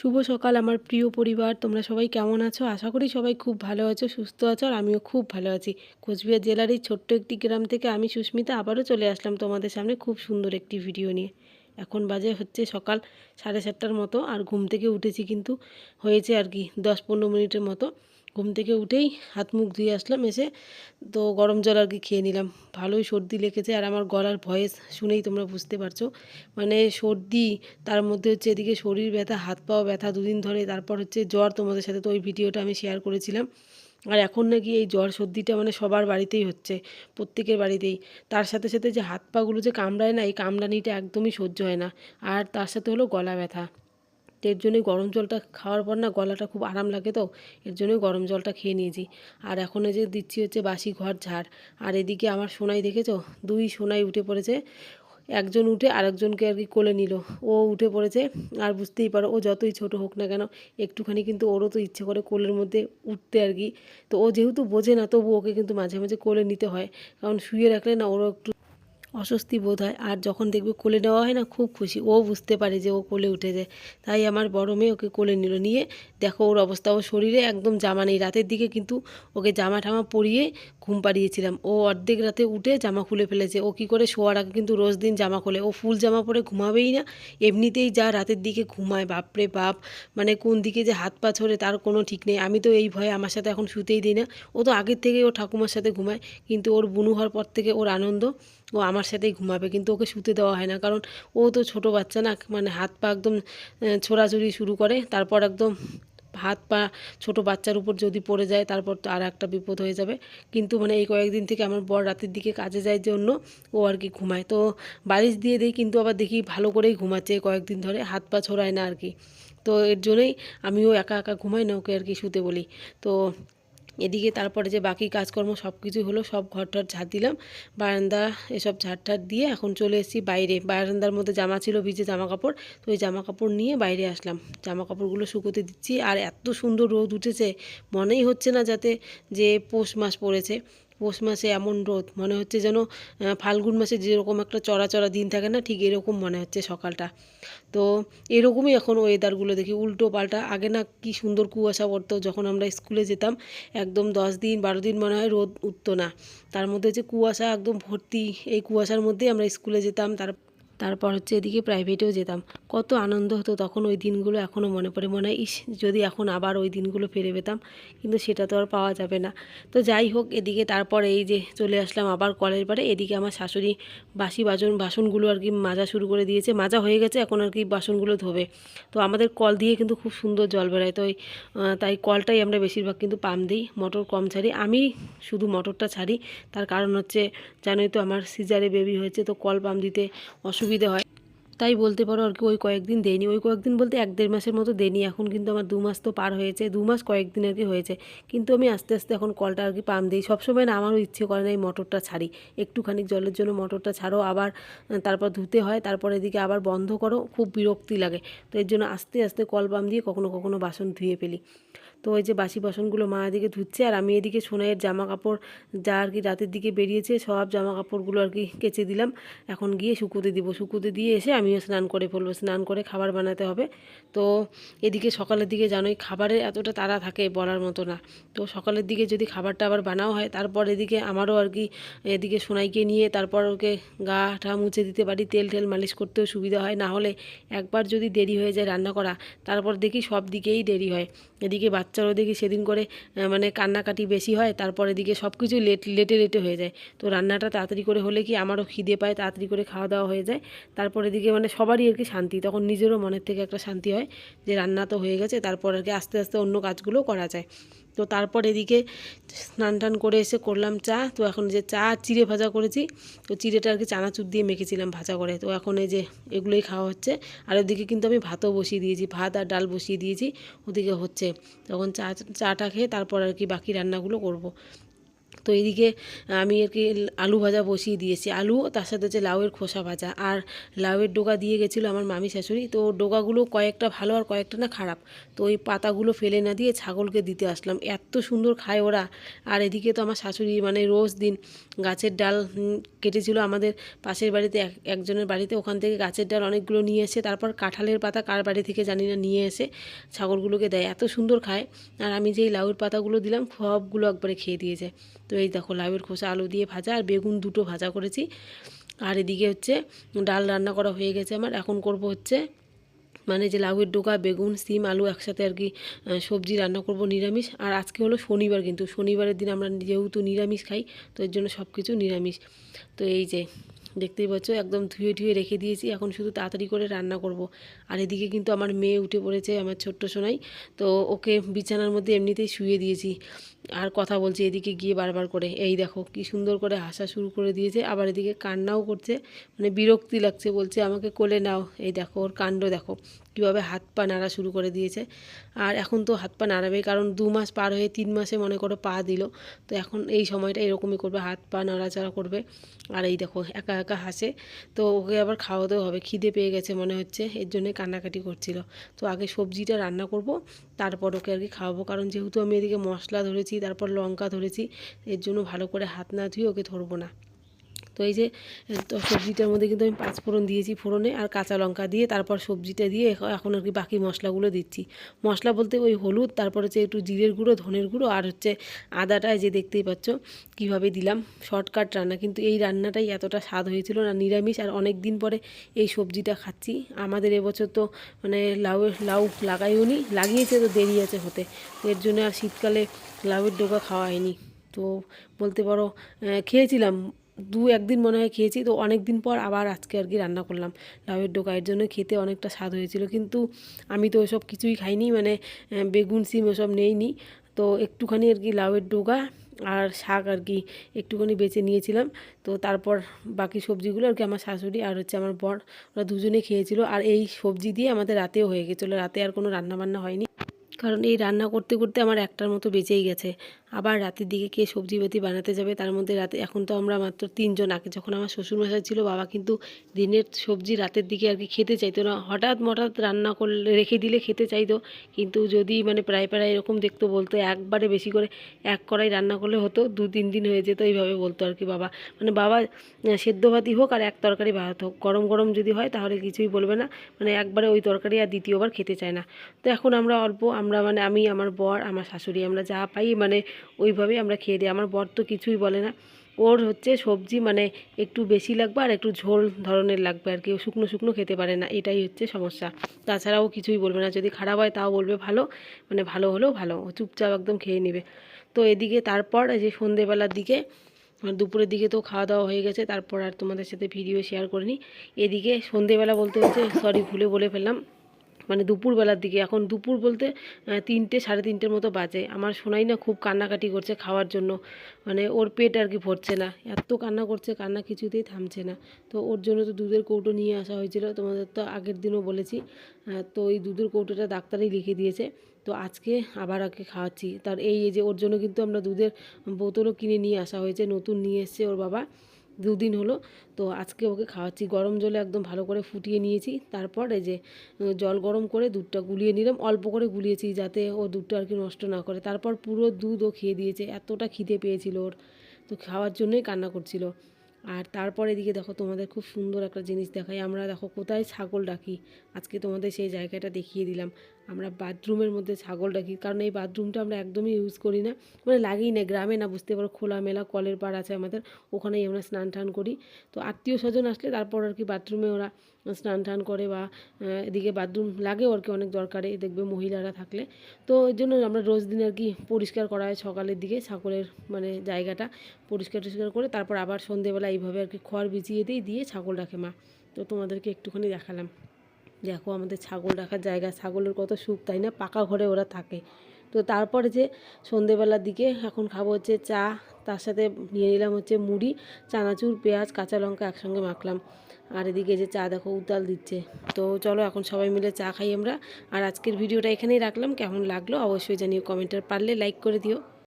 শুভ সকাল আমার প্রিয় পরিবার। তোমরা সবাই কেমন আছো? আশা করি সবাই খুব ভালো আছো, সুস্থ আছো আর আমিও খুব ভালো আছি। কোচবিহার জেলার এই ছোট্ট একটি গ্রাম থেকে আমি সুস্মিতা আবারও চলে আসলাম তোমাদের সামনে খুব সুন্দর একটি ভিডিও নিয়ে। এখন বাজে হচ্ছে সকাল সাড়ে সাতটার মতো আর ঘুম থেকে উঠেছি কিন্তু হয়েছে আর কি দশ পনেরো মিনিটের মতো। ঘুম থেকে উঠেই হাত মুখ ধুয়ে আসলাম, এসে তো গরম জল আর কি খেয়ে নিলাম। ভালোই সর্দি লেগেছে আর আমার গলার ভয়েস শুনেই তোমরা বুঝতে পারছ। মানে সর্দি, তার মধ্যে হচ্ছে এদিকে শরীর ব্যথা, হাত পাও ব্যথা দুদিন ধরে, তারপর হচ্ছে জ্বর তোমাদের সাথে তো ওই ভিডিওটা আমি শেয়ার করেছিলাম। আর এখন নাকি এই জ্বর সর্দিটা মানে সবার বাড়িতেই হচ্ছে, প্রত্যেকের বাড়িতেই। তার সাথে সাথে যে হাত পাগুলো যে কামড়ায় না, এই কামড়ানিটা একদমই সহ্য হয় না। আর তার সাথে হলো গলা ব্যথা। তো এর জন্যই গরম জলটা খাওয়ার পর না গলাটা খুব আরাম লাগে তো, এর জন্যই গরম জলটা খেয়ে নিয়েছি। আর এখন এই যে দিচ্ছি হচ্ছে বাসি ঘর ঝাড়। আর এদিকে আমার সোনাই দেখেছ? দুই সোনাই উঠে পড়েছে। একজন উঠে আরেকজনকে আর কি কোলে নিল। ও উঠে পড়েছে। আর বুঝতেই পারো, ও যতই ছোট হোক না কেন, একটুখানি কিন্তু ওরও তো ইচ্ছে করে কোলের মধ্যে উঠতে আর কি। তো ও যেহেতু বোঝে না, তবু ওকে কিন্তু মাঝে মাঝে কোলে নিতে হয়। কারণ শুয়ে রাখলে না ওরও একটু অস্বস্তি বোধ হয়। আর যখন দেখবে কোলে নেওয়া হয় না, খুব খুশি। ও বুঝতে পারে যে ও কোলে উঠেছে তাই আমার বড় মেয়ে ওকে কোলে নিল। নিয়ে দেখো ওর অবস্থা। ও শরীরে একদম জামা নেই। রাতের দিকে কিন্তু ওকে জামা ঠামা পরিয়ে ঘুম পাড়িয়েছিলাম। ও অর্ধেক রাতে উঠে জামা খুলে ফেলেছে। ও কি করে শোয়ার আগে কিন্তু রোজ দিন জামা খোলে। ও ফুল জামা পরে ঘুমাবেই না। এমনিতেই যা রাতের দিকে ঘুমায়, বাপরে বাপ। মানে কোন দিকে যে হাত পা ছড়ে তার কোনো ঠিক নেই। আমি তো এই ভয়ে আমার সাথে এখন শুতেই দিই না। ও তো আগের থেকেই ও ঠাকুমার সাথে ঘুমায়। কিন্তু ওর বুনু হওয়ার পর থেকে ওর আনন্দ ও আমার সাথেই ঘুমাবে, কিন্তু ওকে শুতে দেওয়া হয় না। কারণ ও তো ছোট বাচ্চা না মানে হাত পা একদম ছোড়াছুড়ি শুরু করে, তারপর একদম হাত পা ছোট বাচ্চার উপর যদি পড়ে যায়, তারপর তো আর একটা বিপদ হয়ে যাবে। কিন্তু মানে এই কয়েকদিন থেকে আমার বর রাতের দিকে কাজে যায় জন্য ও আর কি ঘুমায়। তো বালিশ দিয়ে দিই, কিন্তু আবার দেখি ভালো করেই ঘুমাচ্ছে কয়েকদিন ধরে, হাত পা ছোড়ায় না আর কি। তো এর জন্যই আমিও একা একা ঘুমাই না, ওকে আর কি শুতে বলি। তো এদিকে তারপরে যে বাকি কাজকর্ম সব কিছু হলো, সব ঘরটার ঝাড় দিলাম। বারান্দা এসব ঝাড় দিয়ে এখন চলে এসেছি বাইরে। বারান্দার মধ্যে জামা ছিল ভিজে জামা কাপড় তো ওই জামা কাপড় নিয়ে বাইরে আসলাম। জামা কাপড়গুলো শুকোতে দিচ্ছি। আর এত সুন্দর রোদ উঠেছে, মনেই হচ্ছে না যাতে যে পৌষ মাস পড়েছে। পৌষ মাসে এমন রোদ, মনে হচ্ছে যেন ফাল্গুন মাসে যেরকম একটা চড়া চড়া দিন থাকে না, ঠিক এরকম মনে হচ্ছে সকালটা। তো এরকমই এখন ওয়েদারগুলো দেখি, উল্টো পাল্টা। আগে না কি সুন্দর কুয়াশা পড়তো, যখন আমরা স্কুলে যেতাম, একদম দশ দিন, বারো দিন মনে হয় রোদ উঠতো না। তার মধ্যে হচ্ছে কুয়াশা একদম ভর্তি, এই কুয়াশার মধ্যেই আমরা স্কুলে যেতাম, তার তারপর হচ্ছে এদিকে প্রাইভেটেও যেতাম। কত আনন্দ হতো তখন ওই দিনগুলো এখনও মনে পড়ে। মনে হয়, ইস, যদি এখন আবার ওই দিনগুলো ফিরে পেতাম, কিন্তু সেটা তো আর পাওয়া যাবে না। তো যাই হোক, এদিকে তারপর এই যে চলে আসলাম আবার কলের পারে এদিকে আমার শাশুড়ি বাসি বাসন বাসনগুলো আর কি মাজা শুরু করে দিয়েছে। মাজা হয়ে গেছে, এখন আর কি বাসনগুলো ধোবে। তো আমাদের কল দিয়ে কিন্তু খুব সুন্দর জল বেরোয়। তো তাই কলটাই আমরা বেশিরভাগ কিন্তু পাম্প দিই, মোটর কম ছাড়ি। আমি শুধু মোটরটা ছাড়ি। তার কারণ হচ্ছে, জানোই তো আমার সিজারে বেবি হয়েছে, তো কল পাম্প দিতে অসুবিধা অসুবিধে হয়। তাই বলতে পারো আর কি ওই কয়েকদিন দেয়নি। ওই কয়েকদিন বলতে এক দেড় মাসের মতো দেয়নি। এখন কিন্তু আমার দু মাস তো পার হয়েছে, দু মাস কয়েকদিন আর কি হয়েছে। কিন্তু আমি আস্তে আস্তে এখন কলটা আর কি পাম দিই। সবসময় না আমারও ইচ্ছে করে না এই মোটরটা ছাড়ি। একটুখানি জলের জন্য মোটরটা ছাড়ো, আবার তারপর ধুতে হয়, তারপর এদিকে আবার বন্ধ করো, খুব বিরক্তি লাগে। তো এর জন্য আস্তে আস্তে কল পাম্প দিয়ে কখনো কখনো বাসন ধুয়ে ফেলি। তো ওই যে বাসি বাসনগুলো মা এদিকে ধুচ্ছে আর আমি এদিকে সোনাইয়ের জামা কাপড় যা আর কি রাতের দিকে বেরিয়েছে সব জামা কাপড়গুলো আর কি কেচে দিলাম। এখন গিয়ে শুকোতে দিব। শুকোতে দিয়ে এসে আমিও স্নান করে ফেলব। স্নান করে খাবার বানাতে হবে। তো এদিকে সকালের দিকে জানোই খাবারের এতটা তাড়া থাকে বলার মতো না। তো সকালের দিকে যদি খাবারটা আবার বানাও হয়, তারপর এদিকে আমারও আর কি এদিকে সোনাইকে নিয়ে তারপর ওকে গা ঠা মুছে দিতে পারি, তেল টেল মালিশ করতেও সুবিধা হয়। না হলে একবার যদি দেরি হয়ে যায় রান্না করা, তারপর দেখি সব দিকেই দেরি হয়। এদিকে বাচ্চারও দেখি সেদিন করে মানে কান্নাকাটি বেশি হয়, তারপরে দিকে সব কিছু লেট, লেটে লেটে হয়ে যায়। তো রান্নাটা তাড়াতাড়ি করে হলে কি আমারও খিদে পায়, তাড়াতাড়ি করে খাওয়া দাওয়া হয়ে যায়। তারপরে দিকে মানে সবারই আর কি শান্তি, তখন নিজেরও মনের থেকে একটা শান্তি হয় যে রান্না তো হয়ে গেছে, তারপর আর কি আস্তে আস্তে অন্য কাজগুলো করা যায়। তো তারপর এদিকে স্নান টান করে এসে করলাম চা। তো এখন যে চা চিড়ে ভাজা করেছি, তো চিড়েটা আর কি চানাচুর দিয়ে মেখেছিলাম ভাজা করে। তো এখন এই যে এগুলোই খাওয়া হচ্ছে। আর ওদিকে কিন্তু আমি ভাতও বসিয়ে দিয়েছি, ভাত আর ডাল বসিয়ে দিয়েছি। ওদিকে হচ্ছে, তখন চা, চাটা খেয়ে তারপর আর কি বাকি রান্নাগুলো করব। তো এইদিকে আমি আর কি আলু ভাজা বসিয়ে দিয়েছি। আলু তার সাথে হচ্ছে লাউয়ের খোসা ভাজা। আর লাউয়ের ডোকা দিয়ে গেছিল আমার মামি শাশুড়ি। তো ডোকাগুলো কয়েকটা ভালো আর কয়েকটা না খারাপ। তো ওই পাতাগুলো ফেলে না দিয়ে ছাগলকে দিতে আসলাম। এত সুন্দর খায় ওরা। আর এদিকে তো আমার শাশুড়ি মানে রোজ দিন গাছের ডাল কেটেছিল আমাদের পাশের বাড়িতে এক, একজনের বাড়িতে। ওখান থেকে গাছের ডাল অনেকগুলো নিয়ে এসে তারপর কাঁঠালের পাতা কার বাড়ি থেকে জানি না নিয়ে এসে ছাগলগুলোকে দেয়। এত সুন্দর খায়। আর আমি যেই লাউয়ের পাতাগুলো দিলাম, সবগুলো একবারে খেয়ে দিয়েছে। তো এই দেখো লাউয়ের খোসা, আলু দিয়ে ভাজা আর বেগুন দুটো ভাজা করেছি। আর এদিকে হচ্ছে ডাল রান্না করা হয়ে গেছে আমার। এখন করব হচ্ছে মানে যে লাউয়ের ডোকা বেগুন, সিম, আলু একসাথে আর কি সবজি রান্না করব নিরামিষ। আর আজকে হলো শনিবার কিন্তু। শনিবারের দিন আমরা যেহেতু নিরামিষ খাই, তো এর জন্য সব কিছু নিরামিষ। তো এই যে দেখতেই পাচ্ছ, একদম ধুয়ে ধুয়ে রেখে দিয়েছি। এখন শুধু তাড়াতাড়ি করে রান্না করব। আর এদিকে কিন্তু আমার মেয়ে উঠে পড়েছে, আমার ছোট্ট সোনাই। তো ওকে বিছানার মধ্যে এমনিতেই শুয়ে দিয়েছি। আর কথা বলছে এদিকে গিয়ে বারবার করে। এই দেখো কি সুন্দর করে হাসা শুরু করে দিয়েছে। আবার এদিকে কান্নাও করছে। মানে বিরক্তি লাগছে, বলছে আমাকে কোলে নাও। এই দেখো ওর কাণ্ড দেখো। কীভাবে হাত পা নাড়া শুরু করে দিয়েছে। আর এখন তো হাত পা নাড়াবে কারণ দু মাস পার হয়ে তিন মাসে মনে করো পা দিল। তো এখন এই সময়টা এরকমই করবে, হাত পা নাড়াচাড়া করবে। আর এই দেখো, একা একা হাসে। তো ওকে আবার খাওয়াতেও হবে, খিদে পেয়ে গেছে মনে হচ্ছে, এর জন্যে কান্নাকাটি করছিল। তো আগে সবজিটা রান্না করব, তারপর ওকে আর কি খাওয়াবো। কারণ যেহেতু আমি এদিকে মশলা ধরেছি, তারপর লঙ্কা ধরেছি, এর জন্য ভালো করে হাত না ধুয়ে ওকে ধরবো না। তো এই যে তো সবজিটার মধ্যে কিন্তু আমি পাঁচ ফোড়ন দিয়েছি ফোড়নে আর কাঁচা লঙ্কা দিয়ে, তারপর সবজিটা দিয়ে এখন আর কি বাকি মশলাগুলো দিচ্ছি। মশলা বলতে ওই হলুদ, তারপর হচ্ছে একটু জিরের গুঁড়ো, ধনের গুঁড়ো আর হচ্ছে আদাটা যে দেখতেই পাচ্ছ, কীভাবে দিলাম। শর্টকাট রান্না, কিন্তু এই রান্নাটাই এতটা স্বাদ হয়েছিল না, নিরামিষ। আর অনেক দিন পরে এই সবজিটা খাচ্ছি। আমাদের এবছর তো মানে লাউ লাউ লাগাইও নি লাগিয়েছে তো দেরি আছে হতে। এর জন্য আর শীতকালে লাউয়ের ডোকা খাওয়া হয়নি। তো বলতে পারো খেয়েছিলাম। দু একদিন মনে হয় খেয়েছি, তো অনেক দিন পর আবার আজকে আর কি রান্না করলাম। লাউয়ের ডোকা এর জন্য খেতে অনেকটা স্বাদ হয়েছিল, কিন্তু আমি তো ওসব কিছুই খাইনি মানে বেগুন, সিম ওসব নেইনি। তো একটুখানি আর কি লাউয়ের ডোকা আর শাক আর কি একটুখানি বেছে নিয়েছিলাম। তো তারপর বাকি সবজিগুলো আর কি আমার শাশুড়ি আর হচ্ছে আমার বর, ওরা দুজনে খেয়েছিল। আর এই সবজি দিয়ে আমাদের রাতেও হয়ে গেছিল, রাতে আর কোনো রান্না বান্না হয়নি। কারণ এই রান্না করতে করতে আমার একটার মতো বেঁচেই গেছে। আবার রাতের দিকে কে সবজি বাতি বানাতে যাবে? তার মধ্যে রাতে, এখন তো আমরা মাত্র তিনজন। আগে যখন আমার শ্বশুরমশাই ছিল, বাবা কিন্তু দিনের সবজি রাতের দিকে আর কি খেতে চাইতো না। হঠাৎ মঠাৎ রান্না করলে, রেখে দিলে খেতে চাইতো। কিন্তু যদি মানে প্রায় প্রায় এরকম দেখতো, বলতো একবারে বেশি করে এক কড়াই রান্না করলে হতো, দু তিন দিন হয়ে যেত এইভাবে বলতো আর কি বাবা। মানে বাবা সেদ্ধ ভাতই হোক আর এক তরকারি ভাত হোক। গরম গরম যদি হয় তাহলে কিছুই বলবে না। মানে একবারে ওই তরকারি আর দ্বিতীয়বার খেতে চায় না। তো এখন আমরা অল্প, আমরা মানে আমি, আমার বর, আমার শাশুড়ি, আমরা যা পাই মানে ওইভাবেই আমরা খেয়ে দিই। আমার বর তো কিছুই বলে না। ওর হচ্ছে সবজি মানে একটু বেশি লাগবে আর একটু ঝোল ধরনের লাগবে আর কি। শুকনো শুকনো খেতে পারে না, এটাই হচ্ছে সমস্যা। তাছাড়াও কিছুই বলবে না। যদি খারাপ হয় তাও বলবে ভালো মানে ভালো হলেও ভালো। ও চুপচাপ একদম খেয়ে নেবে। তো এদিকে তারপর এই যে সন্ধেবেলার দিকে আর দুপুরের দিকে তো খাওয়া দাওয়া হয়ে গেছে, তারপর আর তোমাদের সাথে ভিডিও শেয়ার করিনি। এদিকে সন্ধেবেলা বলতে হচ্ছে সরি ভুলে বলে ফেললাম। মানে দুপুরবেলার দিকে। এখন দুপুর বলতে তিনটে, সাড়ে তিনটের মতো বাজে। আমার শোনাই না খুব কান্নাকাটি করছে খাওয়ার জন্য। মানে ওর পেট আর কি ভরছে না। এত কান্না করছে, কান্না কিছুতেই থামছে না। তো ওর জন্য তো দুধের কৌটো নিয়ে আসা হয়েছিল। তোমাদের তো আগের দিনও বলেছি। তো এই দুধের কৌটোটা ডাক্তারই লিখে দিয়েছে। তো আজকে আবার আগে খাওয়াচ্ছি। তার এই যে, ওর জন্য কিন্তু আমরা দুধের বোতলও কিনে নিয়ে আসা হয়েছে। নতুন নিয়ে এসছে ওর বাবা। দুদিন হলো। তো আজকে ওকে খাওয়াচ্ছি। গরম জলে একদম ভালো করে ফুটিয়ে নিয়েছি। তারপর এই যে জল গরম করে দুধটা গুলিয়ে নিলাম। অল্প করে গুলিয়েছি যাতে ও দুধটা আর কি নষ্ট না করে। তারপর পুরো দুধ ও খেয়ে দিয়েছে। এতটা খিদে পেয়েছিল ওর। তো খাওয়ার জন্যই কান্না করছিল। আর তারপর এদিকে দেখো তোমাদের খুব সুন্দর একটা জিনিস দেখাই। আমরা দেখো কোথায় ছাগল ডাকি? আজকে তোমাদের সেই জায়গাটা দেখিয়ে দিলাম। আমরা বাথরুমের মধ্যে ছাগল ডাকি, কারণ এই বাথরুমটা আমরা একদমই ইউজ করি না। মানে লাগেই না, গ্রামে না, বুঝতে পারো, খোলামেলা কলের পাড় আছে আমাদের, ওখানেই আমরা স্নান টান করি। তো আত্মীয় স্বজন আসলে তারপর আর কি বাথরুমে ওরা স্নান টান করে বা এদিকে বাথরুম লাগে আর কি অনেক দরকারে, দেখবে মহিলারা থাকলে। তো এর জন্য আমরা রোজ দিন আর কি পরিষ্কার করা হয় সকালের দিকে ছাগলের মানে জায়গাটা পরিষ্কার টরিষ্কার করে তারপর আবার সন্ধেবেলা এইভাবে আর কি খড় বিছিয়ে দিই, দিয়ে ছাগল রাখে মা। তো তোমাদেরকে একটুখানি দেখালাম। দেখো আমাদের ছাগল রাখার জায়গা, ছাগলের কত সুখ, তাই না? পাকা ঘরে ওরা থাকে। তো তারপরে যে সন্ধেবেলার দিকে এখন খাব হচ্ছে চা, তার সাথে নিয়ে নিলাম হচ্ছে মুড়ি, চানাচুর, পেঁয়াজ, কাঁচা লঙ্কা একসঙ্গে মাখলাম। আর এদিকে যে চা দেখো উতাল দিচ্ছে। তো চলো এখন সবাই মিলে চা খাই আমরা। আর আজকের ভিডিওটা এখানেই রাখলাম। কেমন লাগল অবশ্যই জানিও কমেন্টার পারলে লাইক করে দিও।